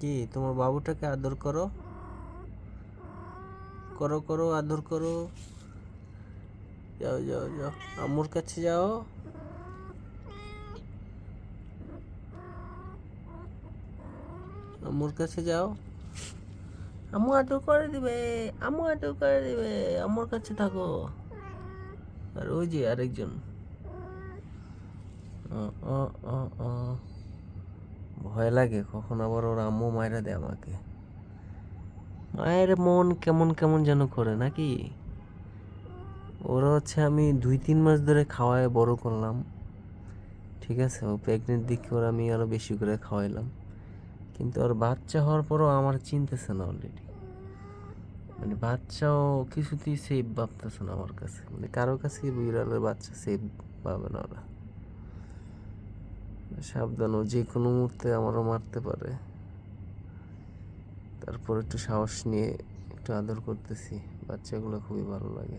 কি তোমার বাবুটাকে আদর করো? করো করো আদর করো। যাও যাও যাও। আম্মুর কাছে যাও। আম্মুর কাছে যাও। আম্মু আদর করে দিবে আম্মু আদর করে দিবে। আম্মুর কাছে থাকো। আর ওই যে আরেকজন। ও, ও। ভয় লাগে, কখন আবার ওর আম্মু মায়েরা দেয় আমাকে। মায়ের মন কেমন কেমন যেন করে, নাকি? ওরা হচ্ছে আমি দুই তিন মাস ধরে খাওয়ায় বড় করলাম। ঠিক আছে, ও প্রেগনেন্ট দিকে ওরা আমি আরও বেশি করে খাওয়াইলাম। কিন্তু ওর বাচ্চা হওয়ার পরও আমার চিনতেছে না অলরেডি মানে বাচ্চাও কিছুতেই সেফ ভাবতেছে না আমার কাছে। মানে কারও কাছে বিড়ালের বাচ্চা সেফ পাবে না ওরা। সাবধান ও যে কোনো মুহূর্তে আমারও মারতে পারে। তারপর একটু সাহস নিয়ে একটু আদর করতেছি। বাচ্চাগুলো খুবই ভালো লাগে।